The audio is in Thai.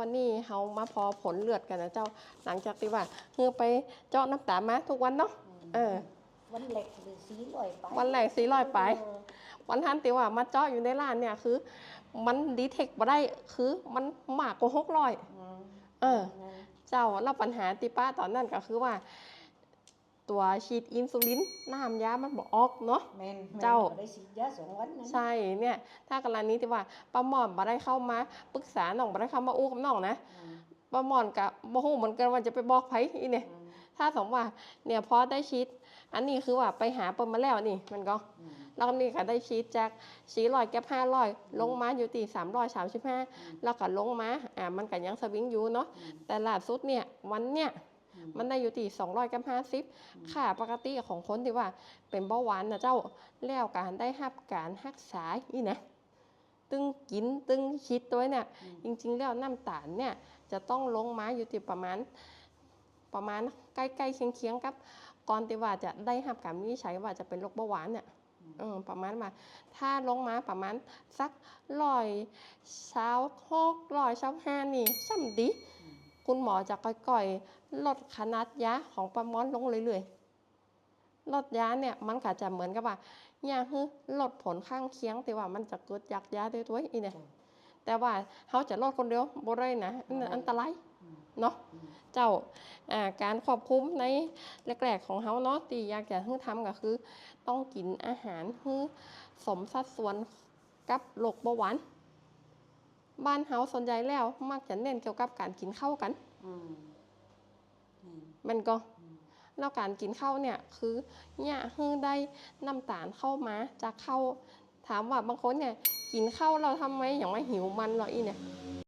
ตัวนี้เฮามาพอผลเลือดกันนะเจ้าหลังจากที่ว่าเฮือไปเจาะน้ำตามาทุกวันเนาะเออ วันเล็กหรือสีลอยไปวันแรกสีลอยไปเออวันทันติว่ามาเจาะอยู่ในร้านเนี่ยคือ มันดีเทคบ่ได้คือมันมากกว่าหกร้อยอืมเออนั่นเจ้าแล้วปัญหาติป้าตอนนั้นก็คือว่า ตัวฉีดอินซูลินน้ำยามันบอกออกเนาะแม่นแม่นเจ้าบ่ได้ฉีดยาสองวันนั้นใช่เนี่ย ถ้ากรณีที่ว่าป้าหมอนบ่ได้เข้ามาปรึกษาน้องบ่ได้เข้ามาอู้กับน้องนะอืมป้าหมอนกับบ่ฮู้เหมือนกันว่าจะไปบอกไผอีเนี่ยอืมถ้าสมมติว่าเนี่ยพอได้ชีดอันนี้คือว่าไปหาเปินมาแล้วนี่มันก็อืมแล้วก็นี่ก็ได้ชีดจากสีลอยแก๊บห้าร้อยลงมาอยู่ที่สามร้อยสามสิบห้าแล้วก็ลงมาอ่ามันก็ยังสวิงอยู่เนาะอืมแต่ล่าสุดเนี่ยวันเนี่ยอื มมันได้อยู่ที่สองร้อยกับห้าสิบค่าปกติของคนที่ว่าเป็นเบาหวานนะเจ้าแล้วการได้รับการรักษาอีนะตึงกินตึงคิดตัวเนี่ยจริง ๆ แล้วน้ำตาลเนี่ยจะต้องลงมาอยู่ที่ประมาณประมาณใกล้ๆเคียงๆกับก่อนที่ว่าจะได้รับการวินิจฉัยว่าจะเป็นโรคเบาหวานเนี่ยเออประมาณว่าถ้าลงมาประมาณสักร้อยเช้าหกร้อยเช้าห้านี่ซ้ำดี คุณหมอจะก่อยๆลดขนาดยาของปลาม้อนลงเรื่อยๆลดยาเนี่ยมันก็จะเหมือนกับว่าอย่าให้ลดผลข้างเคียงแต่ว่ามันจะเกิดจากยาด้วยตัวอีเนี่ยแต่ว่าเขาจะลดคนเดียวบ่ได้นะอันนั้นอันตรายอืมเนาะอืมเจ้าอ่าการควบคุมในแรกๆของเขาเนาะที่อยากจะให้ทำก็คือ ต้องกินอาหารให้สมสัดส่วนกับโรคเบาหวาน บ้านเฮาส่วนใหญ่แล้ว มักจะเน้นเกี่ยวกับการกินข้าวกันอืมอืมมันก็อืมแล้วการกินข้าวเนี่ยคือเนี่ยให้ได้น้ำตาลเข้ามาจากข้าวถามว่าบางคนเนี่ย กินข้าวเราทำไมอย่างไม่หิวมันหรออีเนี่ย